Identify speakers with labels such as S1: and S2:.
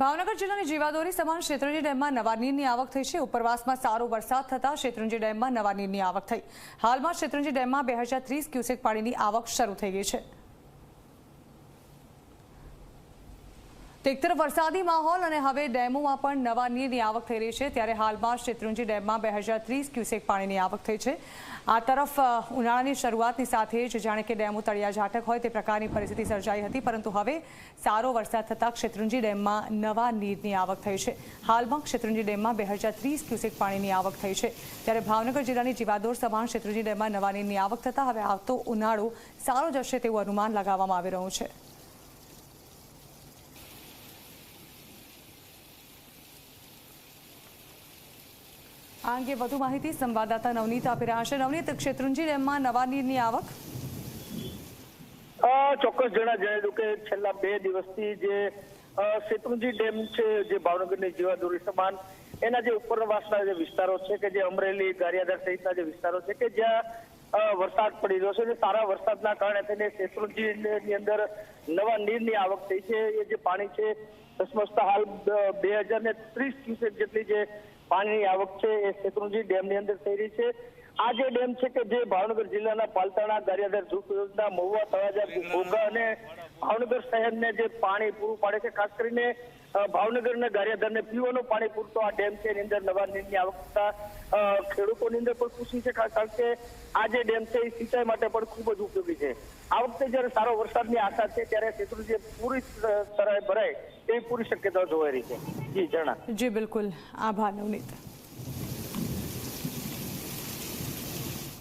S1: ભાવનગર જિલ્લાની જીવાદોરી સમાન શેત્રુંજી ડેમમાં નવા નીરની આવક થઈ છે. ઉપરવાસમાં સારો વરસાદ થતાં શેત્રુંજી ડેમમાં નવા નીરની આવક થઈ. હાલમાં શેત્રુંજી ડેમમાં બે હજાર ત્રીસ ક્યુસેક પાણીની આવક શરૂ થઈ ગઈ છે. તો એક તરફ વરસાદી માહોલ અને હવે ડેમોમાં પણ નવા નીરની આવક થઈ રહી છે. ત્યારે હાલમાં શેત્રુંજી ડેમમાં બે હજાર ત્રીસ ક્યુસેક પાણીની આવક થઈ છે. આ તરફ ઉનાળાની શરૂઆતની સાથે જ જાણે કે ડેમો તળિયા ઝાટક હોય તે પ્રકારની પરિસ્થિતિ સર્જાઈ હતી, પરંતુ હવે સારો વરસાદ થતાં શેત્રુંજી ડેમમાં નવા નીરની આવક થઈ છે. હાલમાં શેત્રુંજી ડેમમાં બે હજાર ત્રીસ ક્યુસેક પાણીની આવક થઈ છે. ત્યારે ભાવનગર જિલ્લાની જીવાદોર સભાણ શેત્રુંજી ડેમમાં નવા નીરની આવક થતાં હવે આવતો ઉનાળો સારો જશે તેવું અનુમાન લગાવવામાં આવી રહ્યું છે. આ વધુ માહિતી સંવાદદાતા નવનીત આપી રહ્યા છે. નવનીત શેત્રુંજી ડેમમાં નવા નીરની આવક?
S2: ચોક્કસ જણા જણાવી દઉં કે છેલ્લા બે દિવસથી જે શેત્રુંજી ડેમ છે, જે ભાવનગરની જીવાદોરી સમાન, એના જે ઉપરવાસના જે વિસ્તારો છે કે જે અમરેલી, ગારિયાધાર સહિતના જે વિસ્તારો છે કે જ્યાં વરસાદ પડી રહ્યો છે અને સારા વરસાદના કારણે થઈને શેત્રુંજી ની અંદર નવા નીરની આવક થઈ છે. એ જે પાણી છે ધસમસતા હાલ બે હજાર ને ત્રીસ ક્યુસેક જેટલી જે પાણીની આવક છે એ શેત્રુંજી ડેમની અંદર થઈ રહી છે. આ જે ડેમ છે કે જે ભાવનગર જિલ્લાના પાલતાણા ગારિયાધાર સુખના મહુવા, તળાજા, ઘોઘા અને ભાવનગર શહેરને જે પાણી પૂરું પાડે છે, ખાસ કરીને ભાવનગરના ગારિયાધારને પીવાનું પાણી પૂરતો આ ડેમ છે, એની અંદર નવા નીરની આવક થતા ખેડૂતોની અંદર પણ ખુશી છે કારણ કે આ જે ડેમ છે, એ સિંચાઈ માટે પણ ખૂબ જ ઉપયોગી છે. આ વખતે જયારે સારો વરસાદની આશા છે, ત્યારે શેત્રુંજી પૂરી તરહ ભરાય એવી પૂરી શક્યતા જોવાઈ રહી છે. જી, જણા.
S1: જી, બિલકુલ. આભાર, નવનીત.